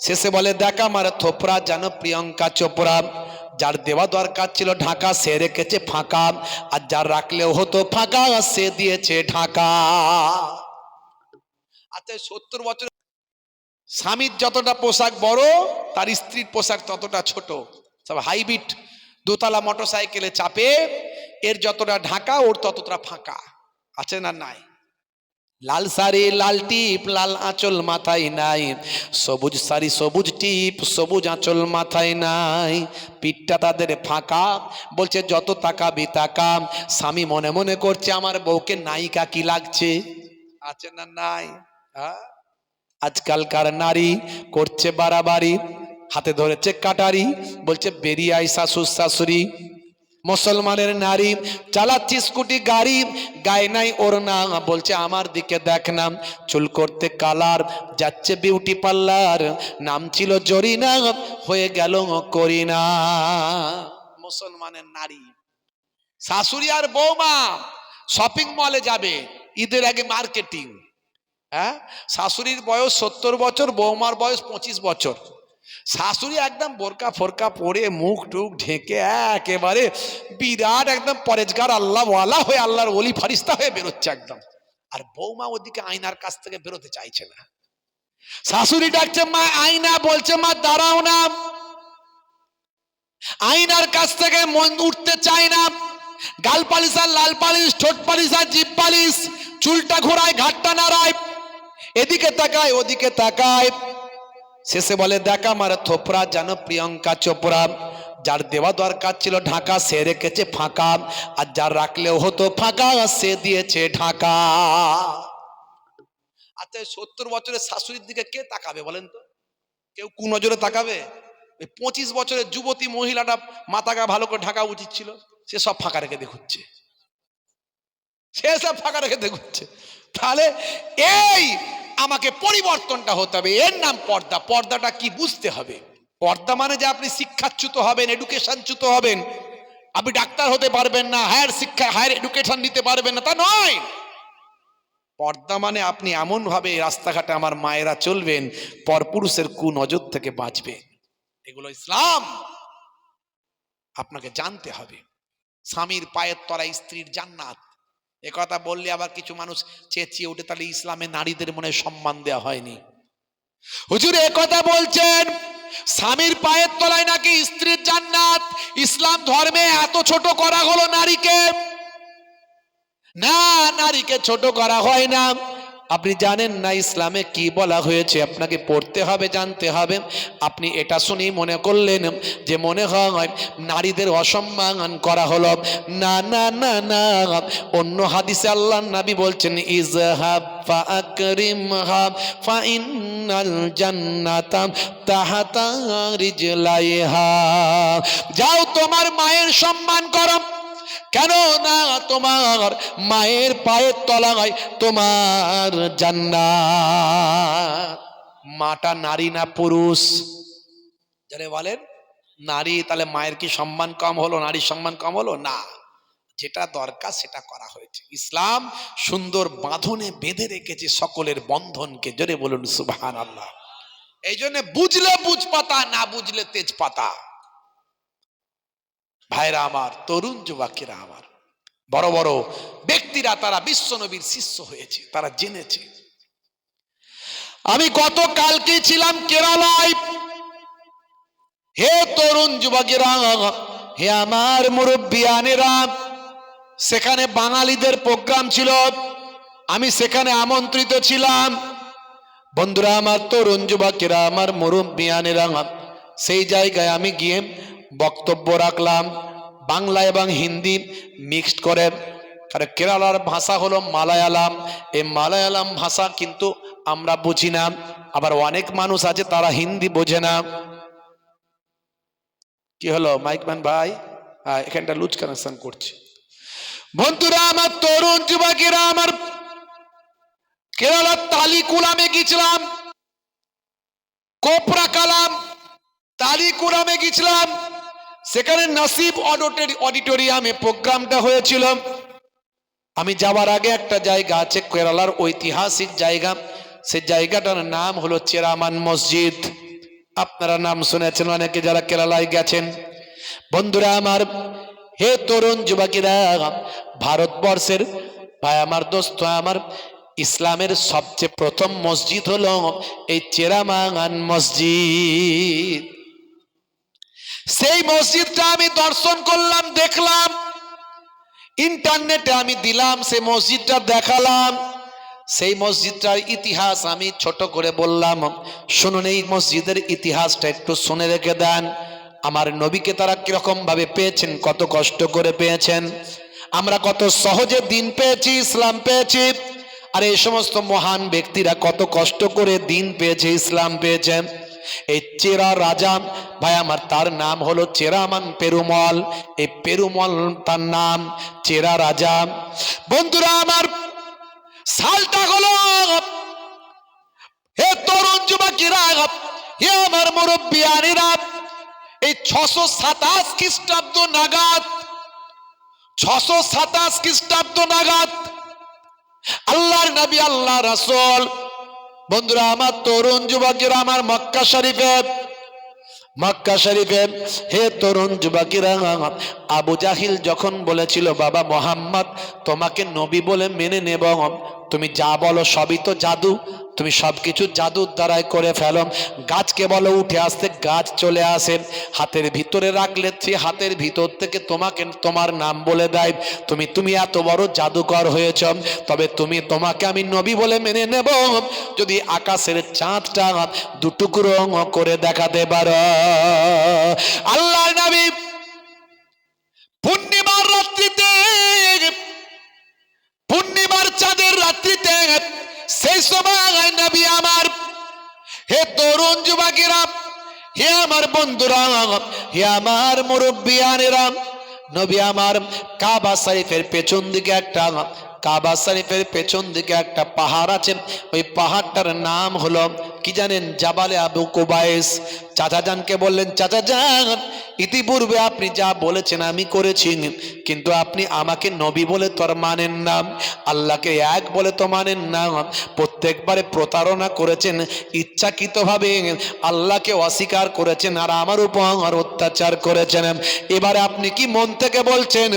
শেষে বলে, দেখা আমার থোপরা যেন প্রিয়ঙ্কা চোপড়া। যার দেওয়া দরকার ছিল ঢাকা, সে রেখেছে ফাঁকা। আর যার রাখলেও হতো ফাঁকা, সে দিয়েছে ঢাকা। আচ্ছা সত্তর বছর স্বামীর যতটা পোশাক বড়, তার স্ত্রীর পোশাক ততটা ছোট। সব হাইব্রিড দোতলা মোটর সাইকেলে চাপে, এর যতটা ঢাকা, ওর ততটা ফাঁকা। আছে না নাই? লাল শাড়ি, লাল টিপ, লাল আঁচল মাথায় নাই। সবুজ শাড়ি, সবুজ টিপ, সবুজ আঁচল মাথায় নাই। পিঠটা তাদের ফাঁকা, বলছে, যত তাকাবি তাকা স্বামী মনে মনে করছে, আমার বউকে নায়িকা কি লাগছে? আছে না নাই। হ্যাঁ? আজকালকার নারী করছে বাড়াবাড়ি, হাতে ধরেছে কাটারি। বলছে, বেরিয়ে আয় শাশুর শাশুড়ি। মুসলমানের নারী, চালাচ্ছি স্কুটি, গাড়ি, গায়ে নাই ওর না। বলছে, আমার দিকে দেখ না, চুল করতে কালার, যাচ্ছে বিউটি পার্লার নাম ছিল জরিনা, হয়ে গেল করিনা। মুসলমানের নারী। শাশুড়ি আর বৌমা শপিং মলে যাবে, ঈদের আগে মার্কেটিং হ্যাঁ? শাশুড়ির বয়স সত্তর বছর, বৌমার বয়স পঁচিশ বছর। শাশুড়ি একদম বোরকা ফোরকা পরে মুখ টুক ঢেকে একেবারে বিরাট একদম পরেজগার আল্লাহ ওয়ালা হয়ে আল্লাহর ওলি ফারিস্তা হয়ে বেরোচ্ছে একদম। আর বৌমা ওদিকে আয়নার কাছ থেকে বেরোতে চাইছে না। শাশুড়ি ডাকছে, মা, আয়না, বলছে, মা, দাঁড়াও না। আয়নার কাছ থেকে মন উঠতে চায় না। গাল পালিশ আর লাল পালিশ, ঠোঁট পালিশ আর জিভ পালিশ, চুলটা ঘোরায়, ঘাটটা নাড়ায়। এদিকে তাকায়, ওদিকে তাকায়। শেষে বলে, দেখা আমার থোপরা যেন প্রিয়ঙ্কা চোপড়া। যার দেওয়া দরকার ছিল ঢাকা, সে রেখেছে ফাঁকা। আর যার রাখলেও হতো ফাঁকা, সে দিয়েছে ঢাকা। আচ্ছা সত্তর বছরের শাশুড়ির দিকে কে তাকাবে বলেন তো? কেউ কু নজরে তাকাবে? ওই পঁচিশ বছরের যুবতী মহিলাটা মাথাগা ভালো করে ঢাকা উচিত ছিল, সে সব ফাঁকা রেখে দেখুচ্ছে। সে সব ফাঁকা রেখে দেখুচ্ছে। তাহলে এই আমাকে পরিবর্তনটা হতে হবে। এর নাম পর্দা। পর্দাটা কি বুঝতে হবে? পর্দা মানে যে আপনি শিক্ষাচ্যুত হবেন এডুকেশনচ্যুত হবেন। আপনি ডাক্তার হতে পারবেন না হায়ার শিক্ষা হায়ার এডুকেশন নিতে পারবেন না, তা নয়। পর্দা মানে আপনি এমন ভাবে রাস্তাঘাটে আমার মায়েরা চলবেন, পরপুরুষের কুনজর থেকে বাঁচবে। এগুলো ইসলাম। আপনাকে জানতে হবে। স্বামীর পায়ের তলায় স্ত্রীর জান্নাত। এ কথা বললে আবার কিছু মানুষ চেঁচিয়ে উঠে, তাহলে ইসলামে নারীদের মনে সম্মান দেওয়া হয়নি। হুজুর, এ কথা বলছেন, স্বামীর পায়ের তলায় নাকি স্ত্রীর জান্নাত? ইসলাম ধর্মে এত ছোট করা হলো নারীকে? না, নারীকে ছোট করা হয় না। আপনি জানেন না ইসলামে কি বলা হয়েছে? আপনাকে পড়তে হবে, জানতে হবে। আপনি এটা শুনেই মনে করলেন যে মনে হয় নারীদের অসম্মান করা হলো। না না না না। অন্য হাদিসে আল্লাহ নবী বলছেন ফাকরিমহা ফাইনাল যাও তোমার মায়ের সম্মান করো। কেন না তোমার মায়ের পায়ের তলায় তোমার জান্নাত। মাটা নারী না পুরুষ? যারা বলেন, নারী তাহলে মায়ের কি সম্মান কম হলো, নারীর সম্মান কম হলো? না। যেটা দরকার সেটা করা হয়েছে। ইসলাম সুন্দর বাঁধনে বেঁধে রেখেছে সকলের বন্ধনকে। জোরে বলুন সুবহান আল্লাহ এই জন্য বুঝলে বুঝ পাতা না বুঝলে তেজ পাতা ভাইরা আমার, তরুণ যুবকেরা আমার। বড় বড় ব্যক্তিরা তারা বিশ্বনবীর শিষ্য হয়েছে, তারা জেনেছে। আমি গত কালকে ছিলাম কেরালায়। হে তরুণ যুবকেরা, হে আমার মুরব্বিয়ানেরা, সেখানে বাঙালিদের প্রোগ্রাম ছিল। আমি সেখানে আমন্ত্রিত ছিলাম। বন্ধুরা আমার, তরুণ যুবকেরা আমার, মুরব্বিয়ানেরা সেই জায়গায় আমি গিয়ে বক্তব্য রাখলাম। বাংলা এবং হিন্দি মিক্সড করে। আর কেরালার ভাষা হলো মালায়ালাম। এই মালায়ালাম ভাষা কিন্তু আমরা বুঝি না। আবার অনেক মানুষ আছে তারা হিন্দি বোঝে না। কি হলো মাইকম্যান ভাই? এখানটা লুজ কানেকশন করছি। বন্ধুরা, আমার তরুণ যুবকেরা, আমার কেরালার তালিকুলামে গেছিলাম কোপরা কালাম। তালিকুলামে গেছিলাম। সেখানে নাসিব অডিটোরিয়ামে প্রোগ্রামটা হয়েছিল। আমি যাওয়ার আগে একটা জায়গা আছে, কেরালার ঐতিহাসিক জায়গা। সে জায়গাটার নাম হলো চেরামান মসজিদ। আপনারা নাম শুনেছেন, অনেকে যারা কেরালায় গেছেন। বন্ধুরা আমার, হে তরুণ যুবকেরা, ভারতবর্ষের ভাই, আমার দোস্ত, আমার ইসলামের সবচেয়ে প্রথম মসজিদ হলো এই চেরামাঙান মসজিদ। সেই মসজিদটা আমি দর্শন করলাম, দেখলাম। ইন্টারনেটে আমি দিলাম, সেই মসজিদটা দেখালাম। সেই মসজিদটার ইতিহাস আমি ছোট করে বললাম, শুনুন, এই মসজিদের ইতিহাসটা একটু শুনে রেখে দেন। আমার নবীকে তারা কীরকম ভাবে পেয়েছেন, কত কষ্ট করে পেয়েছেন। আমরা কত সহজে দিন পেয়েছি, ইসলাম পেয়েছি, আর এই সমস্ত মহান ব্যক্তিরা কত কষ্ট করে দিন পেয়েছে, ইসলাম পেয়েছেন এই চেরা রাজা ভাই আমার তার নাম হলো চেরামান পেরুমল। এই পেরুমল তার নাম চেরা রাজা। বন্ধুরা আমার সালটা হলো হে তরুণ যুবকেরা, হে আমার মুরব্বী আনিরা, এই ছশো সাতাশ খ্রিস্টাব্দ নাগাদ, ছশো সাতাশ খ্রিস্টাব্দ নাগাদ আল্লাহর নবী আল্লাহ রাসূল বন্ধুরা, আমার তরুণ যুবকেরা, আমার মক্কা শরীফে মক্কা শরীফে, হে তরুণ যুবকেরা, আবু জাহিল যখন বলেছিল, বাবা মোহাম্মদ, তোমাকে নবী বলে মেনে নেব, তুমি যা বলো সবই তো জাদু। তুমি সবকিছু জাদুর দ্বারাই করে ফেলো। গাছকে বলো, উঠে আসতে গাছ চলে আসে। হাতের ভিতরে রাখলে সে হাতের ভিতর থেকে তোমাকে তোমার নাম বলে দেয়। তুমি তুমি এত বড় জাদুকর হয়েছ, তবে তুমি, তোমাকে আমি নবী বলে মেনে নেব। যদি আকাশের চাঁদটা দুটুকরো করে দেখাতে পারো। আল্লাহ নবী পূর্ণিমার রাত্রিতে, পূর্ণিমার চাঁদের রাত্রিতে সেই সময় নবী আমার। হে তরুণ যুবকেরা, হে আমার বন্ধুরা, হে আমার মুরব্বিয়ানেরা, নবী আমার কাবা শরীফের পেছন দিকে একটা, কাবা শরীফের পেছন দিকে একটা পাহাড় আছে। ওই পাহাড়টার নাম হলো, কি জানেন, জাবালে আবু কুবাইস চাচা জানকে বললেন চাচা যান ইতিপূর্বে আপনি যা বলেছেন আমি করেছি, কিন্তু আপনি আমাকে নবী বলে তোর মানেন না। আল্লাহকে এক বলে তো মানেন না। প্রত্যেকবারে প্রতারণা করেছেন, ইচ্ছাকৃতভাবে আল্লাহকে অস্বীকার করেছেন আর আমার উপর অত্যাচার করেছেন। এবারে আপনি কি মন থেকে বলছেন?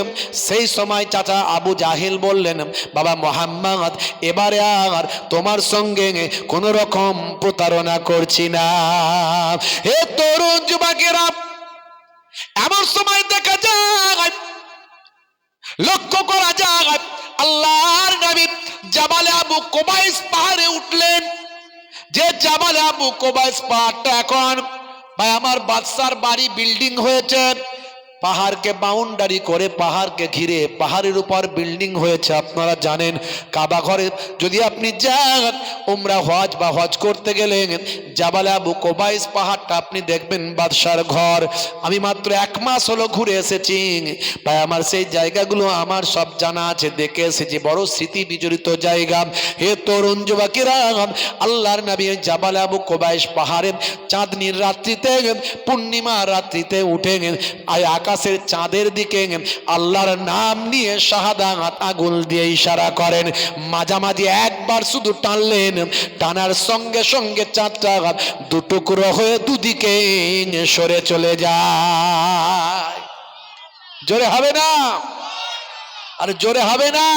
সেই সময় চাচা আবু জাহিল বললেন, বাবা মোহাম্মদ, এবারে আর তোমার সঙ্গে কোনো রকম প্রতারণা করছি না। হে তরুণ যুবকেরা, এমন সময় দেখা যায়, লক্ষ্য করা যায়, আল্লাহর নবী জাবালে আবু কোবাইস পাহাড়ে উঠলেন। যে জাবালে আবু কোবাইস পাহাড়টা এখন ভাই আমার বাদশার বাড়ি বিল্ডিং হয়েছে। পাহাড়কে বাউন্ডারি করে পাহাড়কে ঘিরে, পাহাড়ের উপর বিল্ডিং হয়েছে, আপনারা জানেন। কাবা ঘরে যদি আপনি যান, উমরা হজ বা হজ করতে গেলেন জাবালে আবু কোবাইস পাহাড়টা আপনি দেখবেন বাদশার ঘর। আমি মাত্র এক মাস হলো ঘুরে এসেছি। ভাই, আমার সেই জায়গাগুলো আমার সব জানা আছে, দেখে এসেছি। বড় স্মৃতি বিজড়িত জায়গা। হে তরুণ যুবকেরা, আল্লাহর নবী জাবালে আবু কোবাইস পাহাড়ে চাঁদনির রাত্রিতে পূর্ণিমা রাত্রিতে উঠে আয় আকাশের চাঁদের দিকে আল্লাহর নাম নিয়ে শাহাদাত আগুল দিয়ে ইশারা করেন। মাঝামাঝি একবার শুধু টানলেন, টানার সঙ্গে সঙ্গে চাঁদটা দুটুকরো হয়ে দুদিকে সরে চলে যায়। জোরে হবে না? আর জোরে হবে না?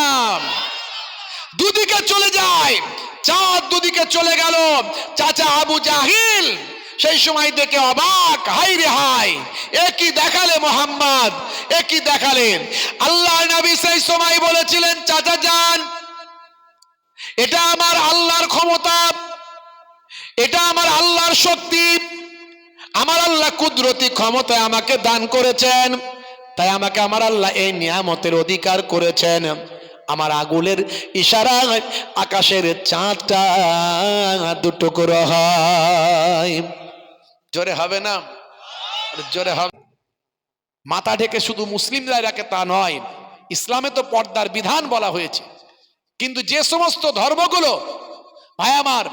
দুদিকে চলে যায়। চাঁদ দুদিকে চলে গেল। চাচা আবু জাহিল সেই সময় দেখে অবাক, হাই রে হাই একই দেখালে মোহাম্মদ একই দেখালেন আল্লাহ নবী সেই সময় বলেছিলেন, চাচা যান, এটা আমার আল্লাহর ক্ষমতা, এটা আমার আল্লাহর শক্তি, আমার আল্লাহ কুদরতি ক্ষমতায় আমাকে দান করেছেন, তাই আমাকে আমার আল্লাহ এই নিয়ামতের অধিকার করেছেন। আমার আগুলের ইশারায়, আকাশের চাঁদটা দুটুকরো হয়। জোরে হবে না? জোরে হবে। মাথা ঢেকে শুধু মুসলিমরা রাখে তা নয়, ইসলামে তো পর্দার বিধান বলা হয়েছে। কিন্তু যে সমস্ত ধর্মগুলো, ভাই আমার,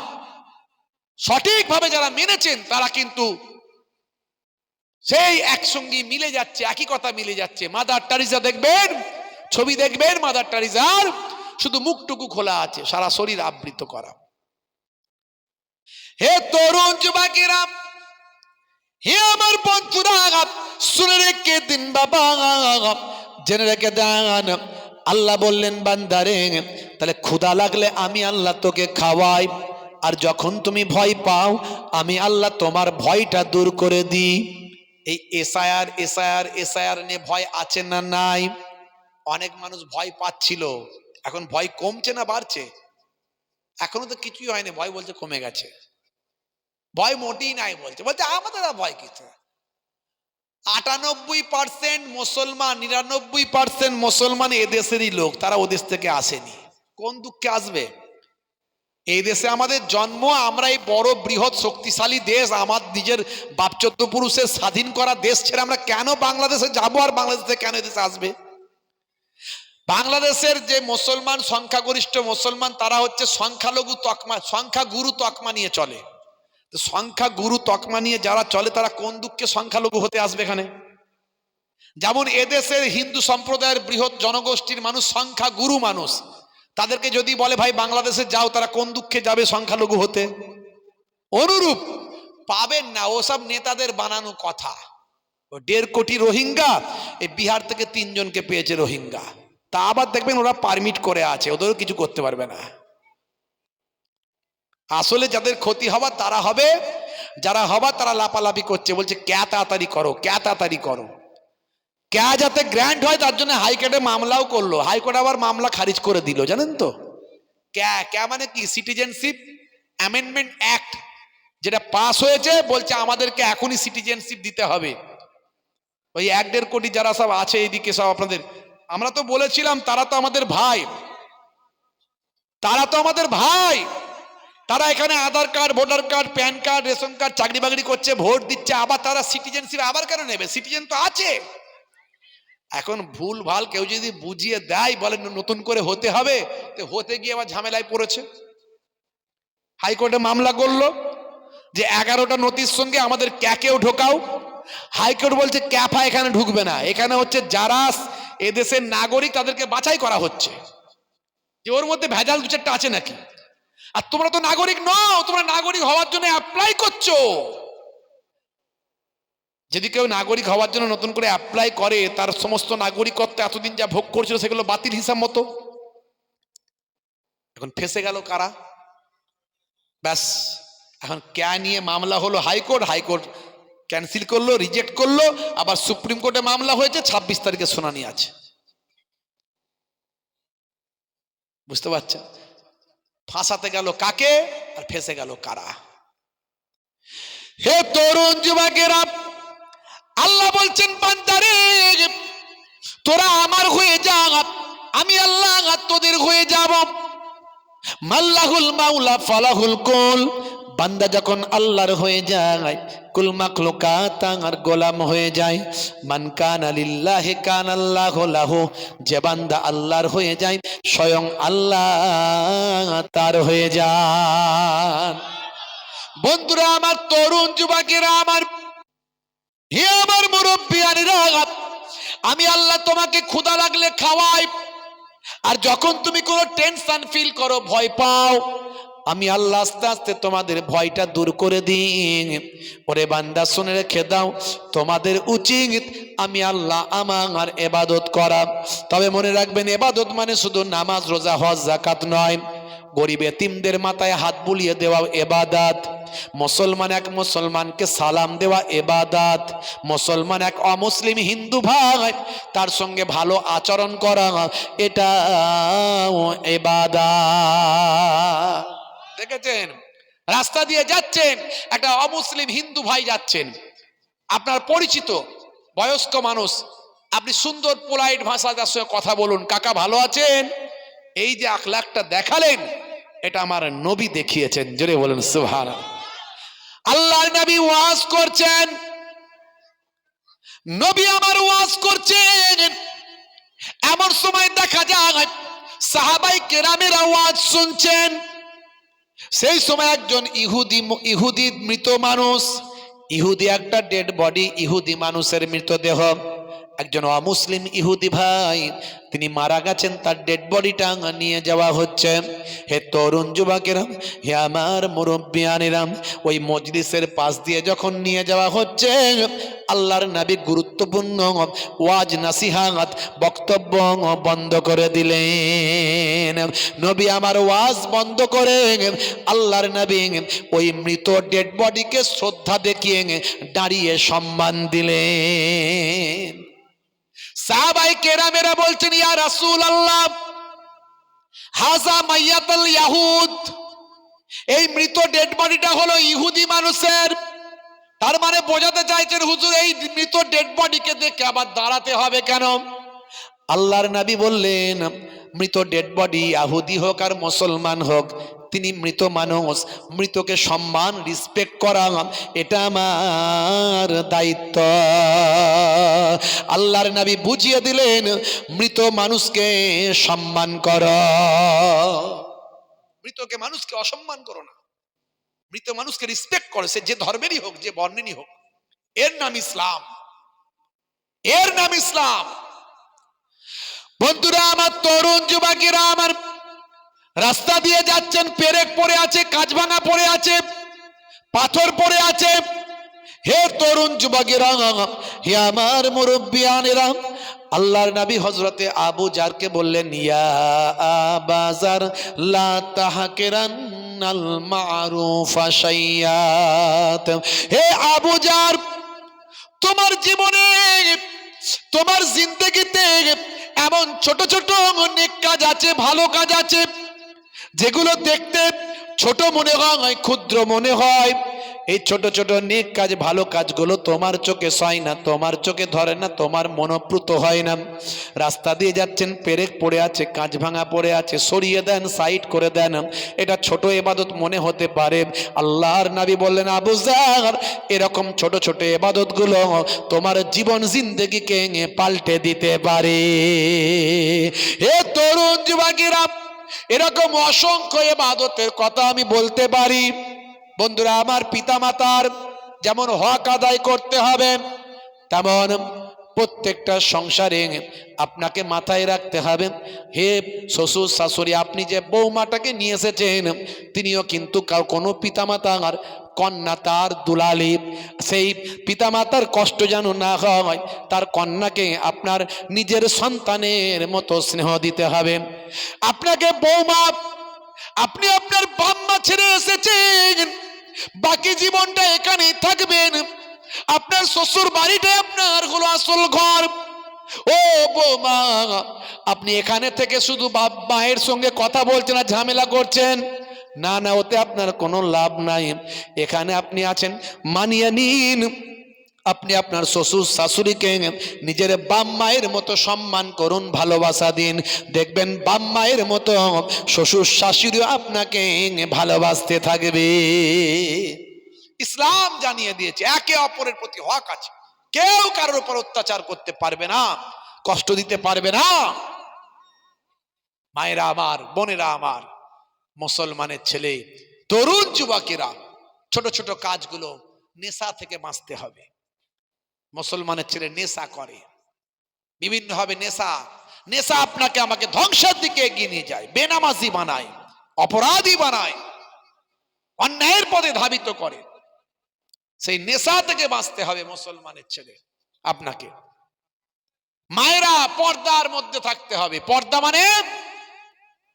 সঠিকভাবে যারা মেনেছেন, তারা কিন্তু সেই একসঙ্গে মিলে যাচ্ছে, একই কথা মিলে যাচ্ছে। মাদার টারিজা দেখবেন, ছবি দেখবেন, মাদার টারিজার শুধু মুখটুকু খোলা আছে, সারা শরীর আবৃত করা। হে তরুণ যুবকেরা হে আমার বন্ধুরা শুনে রেখে দিন বাবা জেনে রেখে দেন। আল্লাহ বললেন, বান্দারে, তাহলে ক্ষুধা লাগলে আমি আল্লাহ তোকে খাওয়াই, আর যখন তুমি ভয় পাও, আমি আল্লাহ তোমার ভয়টা দূর করে দিই। এই এসআইআর এসআইআর এসআইআর নিয়ে ভয় আছে না নাই? অনেক মানুষ ভয় পাচ্ছিল, এখন ভয় কমছে না বাড়ছে? এখনও তো কিছুই হয়নি, ভয় বলছে কমে গেছে। ভয় মোটেই নাই বলছে। বলছে আমাদের আর ভয় কিছু আটানব্বই পার্সেন্ট মুসলমান, নিরানব্বই পার্সেন্ট মুসলমান এদেশেরই লোক, তারা ওদেশ থেকে আসেনি। কোন দুঃখে আসবে? এই দেশে আমাদের জন্ম, আমরা এই বড় বৃহৎ শক্তিশালী দেশ, আমার নিজের বাপচোদ্দ পুরুষের স্বাধীন করা দেশ ছেড়ে আমরা কেন বাংলাদেশে যাব আর বাংলাদেশ কেন এদেশে আসবে? বাংলাদেশের যে মুসলমান, সংখ্যাগরিষ্ঠ মুসলমান, তারা হচ্ছে সংখ্যালঘু তকমা, সংখ্যাগুরু তকমা নিয়ে চলে। তো সংখ্যা গুরু তকমা নিয়ে যারা চলে, তারা কোন দুঃখে সংখ্যালঘু হতে আসবে এখানে? যেমন এদেশের হিন্দু সম্প্রদায়ের বৃহৎ জনগোষ্ঠীর মানুষ সংখ্যা গুরু মানুষ। তাদেরকে যদি বলে, ভাই, বাংলাদেশে যাও, তারা কোন দুঃখে যাবে সংখ্যালঘু হতে? অনুরূপ, পাবেন না, ওসব নেতাদের বানানো কথা। ও দেড় কোটি রোহিঙ্গা, এই বিহার থেকে তিনজনকে পেয়েছে রোহিঙ্গা। তা আবার দেখবেন ওরা পারমিট করে আছে, ওদেরও কিছু করতে পারবে না। আসলে যাদের ক্ষতি হবার তারা হবে, যারা হবার তারা লাপালাপি করছে, বলছে, ক্যা তাড়াতাড়ি করো, ক্যা তাড়াতাড়ি করো। ক্যা যাতে গ্র্যান্ড হয় তার জন্য হাইকোর্টে মামলাও করল। হাইকোর্ট আবার মামলা খারিজ করে দিল, জানেন তো? ক্যা ক্যা মানে কি? সিটিজেনশিপ অ্যামেন্ডমেন্ট অ্যাক্ট, যেটা পাস হয়েছে, বলছে আমাদেরকে এখনই সিটিজেনশিপ দিতে হবে। ওই এক দেড় কোটি যারা সব আছে এইদিকে সব আপনাদের, আমরা তো বলেছিলাম তারা তো আমাদের ভাই। তারা তো আমাদের ভাই। তারা এখানে Aadhaar card, voter card, PAN card, ration card, চাকরি বাকরি করছে, ভোট দিচ্ছে, আবার তারা সিটিজেনশিপ আবার কেন নেবে? সিটিজেন তো আছে। এখন ভুল ভালো কেউ যদি বুঝিয়ে দেয়, বলে নতুন করে হতে হবে, তো হতে গিয়ে আবার ঝামেলায় পড়েছে। হাইকোর্টে মামলা করল যে এগারোটা নথির সঙ্গে আমাদের ক্যাকেও ঢোকাও। হাইকোর্ট বলছে ক্যাফা এখানে ঢুকবে না। এখানে হচ্ছে যারা এদেশের নাগরিক তাদেরকে বাছাই করা হচ্ছে। যে ওর মধ্যে ভেজাল দু চারটা আছে নাকি? আর তোমরা তো নাগরিক নও, তোমরা নাগরিক হওয়ার জন্য অ্যাপ্লাই করছ। যদি কেউ নাগরিক হওয়ার জন্য নতুন করে অ্যাপ্লাই করে, তার সমস্ত নাগরিকত্ব এতদিন যা ভোগ করছিল সেগুলো বাতিল হিসাব মতো। এখন ফেসে গেল কারা? ব্যাস, এখন ক্যা নিয়ে মামলা হলো high court high court cancel করল রিজেক্ট করল, আবার সুপ্রিম কোর্টে মামলা হয়েছে, ছাব্বিশ তারিখে শুনানি আছে। বুঝতে পারছেন? ফাঁসাতে গেল কাকে? আর ফেসে গেল কারা? হে তরুণ যুবকেরা, আল্লাহ বলছেন, বান্দারে, তোরা আমার হয়ে যা, আমি আল্লাহ তোদের হয়ে যাব। মাল্লাহুল মাউলা, ফালাহুল কোল, বান্দা যখন আল্লাহর হয়ে যায় কুল মাখলুকাত আর গোলাম হয়ে যায়। মান কান আলিল্লাহি কান আল্লাহ লাহু আল্লাহর হয়ে যায়, স্বয়ং আল্লাহ তার হয়ে বন্ধুরা, আমার তরুণ যুবকেরা, আমার হে আমার মুরব্বিয়ানিরা আমি আল্লাহ তোমাকে ক্ষুধা লাগলে খাওয়াই। আর যখন তুমি কোনো টেনশন ফিল করো, ভয় পাও আমি আল্লাহ আস্তে আস্তে তোমাদের ভয়টা দূর করে দিই। ওরে বান্দা, শুনে রেখে দাও, তোমাদের উচিত আমি আল্লাহ আমার এবাদত করা। তবে মনে রাখবেন, এবাদত মানে শুধু নামাজ, রোজা, হজ জাকাত নয়। গরিব এতিমদের মাথায় হাত বুলিয়ে দেওয়া এবাদাত। মুসলমান এক মুসলমানকে সালাম দেওয়া এবাদাত। মুসলমান এক অমুসলিম হিন্দু ভাই, তার সঙ্গে ভালো আচরণ করা এটা এবাদাত। দেখেছেন? রাস্তা দিয়ে যাচ্ছেন, একটা অমুসলিম হিন্দু ভাই যাচ্ছেন। আপনার পরিচিত, বয়স্ক মানুষ, আপনি সুন্দর পোলাইট ভাষা যার সঙ্গে কথা বলুন। কাকা ভালো আছেন? এই যে আখলাখটা দেখালেন, এটা আমার নবী দেখিয়েছেন। জোরে বলেন সুভান আল্লাহর নবী ওয়াজ করছেন। নবী আমার ওয়াজ করছেন। এমন সময় দেখা যায়, সাহাবাই কেরামের আওয়াজ শুনছেন। সেই সময় একজন ইহুদি ইহুদি মৃত মানুষ ইহুদি একটা ডেড বডি ইহুদি মানুষের মৃতদেহ। একজন অমুসলিম ইহুদি ভাই, তিনি মারা গেছেন, তার ডেড বডিটা নিয়ে যাওয়া হচ্ছে। হে তরুণ যুবকেরা, হে আমার মুরব্বিয়ানেরাম ওই মজলিসের পাশ দিয়ে যখন নিয়ে যাওয়া হচ্ছে, আল্লাহর নবী গুরুত্বপূর্ণ ওয়াজ, নাসিহাত, বক্তব্য বন্ধ করে দিলেন। নবী আমার ওয়াজ বন্ধ করে আল্লাহর নবী ওই মৃত ডেড বডিকে শ্রদ্ধা দেখিয়ে দাঁড়িয়ে সম্মান দিলেন। সাহাবাই কেরামেরা বলছেন, ইয়া রাসূল আল্লাহ হাজা মাইয়াতাল ইয়াহুদ। এই মৃত ডেড বডিটা হলো ইহুদি মানুষের। তার মানে বোঝাতে চাইছেন, হুজুর, এই মৃত ডেড বডিকে দেখে আবার দাঁড়াতে হবে কেন? আল্লাহর নবী বললেন, মৃত ডেড বডি আহুদি হোক আর মুসলমান হোক তিনি মৃত মানুষ, মৃতকে সম্মান রিসপেক্ট করা এটা আমার দায়িত্ব। আল্লাহর নবী বুঝিয়ে দিলেন, মৃত মানুষকে সম্মান কর। মৃতকে মানুষকে অসম্মান করো না। মৃত মানুষকে রিসপেক্ট করে, সে যে ধর্মেরই হোক, যে বর্ণেরই হোক। এর নাম ইসলাম। এর নাম ইসলাম। বন্ধুরা, আমার তরুণ যুবকেরা, আমার রাস্তা দিয়ে যাচ্ছেন, পেরেক পড়ে আছে কাজ ভাঙা পড়ে আছে, পাথর পড়ে আছে। হে তরুণ যুবকেরা, হে আমার মুরব্বিয়ানেরা, আল্লাহর নবী হজরতে আবু জারকে বললেন, ইয়া বাজার লা তাহাকিরান আল মারুফা শাইয়াত। হে আবু জার, তোমার জীবনে, তোমার জিন্দগিতে এমন ছোট ছোট অনেক কাজ আছে, ভালো কাজ আছে। যেগুলো দেখতে ছোট মনে হয় ক্ষুদ্র মনে হয়। এই ছোট ছোট নেক কাজ, ভালো কাজগুলো তোমার চোখে সয় না, তোমার চোখে ধরে না, তোমার মনোপ্রুত হয় না। রাস্তা দিয়ে যাচ্ছেন, পেরেক পড়ে আছে, কাঁচ ভাঙা পড়ে আছে, সরিয়ে দেন, সাইড করে দেন। এটা ছোট এবাদত মনে হতে পারে। আল্লাহর নাবি বললেন, আবু জার এরকম ছোট ছোট এবাদতগুলো তোমার জীবন জিন্দগিকে পাল্টে দিতে পারে। হে তরুণ যুবকেরা এরকম অসংখ্য এবাদতের কথা আমি বলতে পারি। বন্ধুরা, আমার পিতামাতার যেমন হক আদায় করতে হবে, তেমন প্রত্যেকটা সংসারে আপনাকে মাথায় রাখতে হবে। হে শ্বশুর শাশুড়ি, আপনি যে বৌমাটাকে নিয়ে এসেছেন, তিনিও কিন্তু কোনো পিতামাতা পিতামাতার কন্যা তার দুলালি। সেই পিতামাতার কষ্ট যেন না হয়, তার কন্যাকে আপনার নিজের সন্তানের মতো স্নেহ দিতে হবে। আপনাকে বৌমা, আপনি আপনার বাম্মা ছেড়ে এসেছেন, বাকি জীবনটা এখানেই থাকবেন। আপনার শ্বশুর বাড়িটাই আপনার হলো আসল ঘর। ও বৌমা, আপনি এখানে থেকে শুধু বাপ মায়ের সঙ্গে কথা বলছেন আর ঝামেলা করছেন? না না, ওতে আপনার কোনো লাভ নাই। এখানে আপনি আছেন মানিয়ে নিন। আপনি আপনার শ্বশুর শাশুড়িকে নিজের বাম মায়ের মতো সম্মান করুন, ভালোবাসা দিন। দেখবেন বাম মায়ের মতো শ্বশুর শাশুড়িও আপনাকে ভালোবাসতে থাকবে। ইসলাম জানিয়ে দিয়েছে, একে অপরের প্রতি হক আছে। কেউ কারোর উপর অত্যাচার করতে পারবে না, কষ্ট দিতে পারবে না। মায়েরা আমার, বোনেরা আমার, মুসলমানের ছেলে, তরুণ যুবকেরা, ছোট ছোট কাজগুলো নেশা থেকে বাঁচতে হবে। মুসলমানের ছেলে নেশা করে, বিভিন্নভাবে নেশা নেশা আপনাকে আমাকে ধ্বংসের দিকে এগিয়ে নিয়ে যায়, বেনামাজি বানায়, অপরাধী বানায়, অন্যায়ের পদে ধাবিত করে। সেই নেশা থেকে বাঁচতে হবে মুসলমানের ছেলে, আপনাকে। মায়েরা পর্দার মধ্যে থাকতে হবে। পর্দা মানে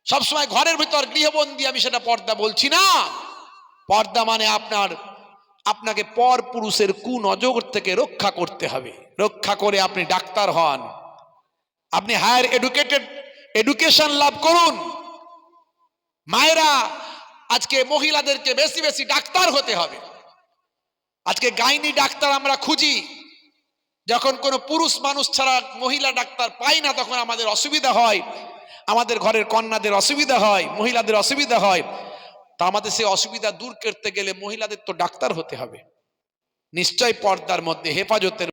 সবসময় ঘরের ভিতর গৃহবন্দী, আমি সেটা পর্দা বলছি না। পর্দা মানে আপনার, আপনাকে পর পুরুষের কুনজর থেকে রক্ষা করতে হবে। রক্ষা করে আপনি ডাক্তার হন। আপনি হায়ার এডুকেটেড, এডুকেশন লাভ করুন। মায়েরা আজকে মহিলাদেরকে বেশি বেশি ডাক্তার হতে হবে। আজকে গাইনি ডাক্তার আমরা খুঁজি। যখন কোনো পুরুষ মানুষ ছাড়া মহিলা ডাক্তার পাই না, তখন আমাদের অসুবিধা হয়। আমাদের ঘরের কন্যাদের অসুবিধা হয়, মহিলাদের অসুবিধা হয়। তা আমাদের সে অসুবিধা দূর করতে গেলে মহিলাদের তো ডাক্তার হতে হবে। নিশ্চয় পর্দার মধ্যে হেফাজতের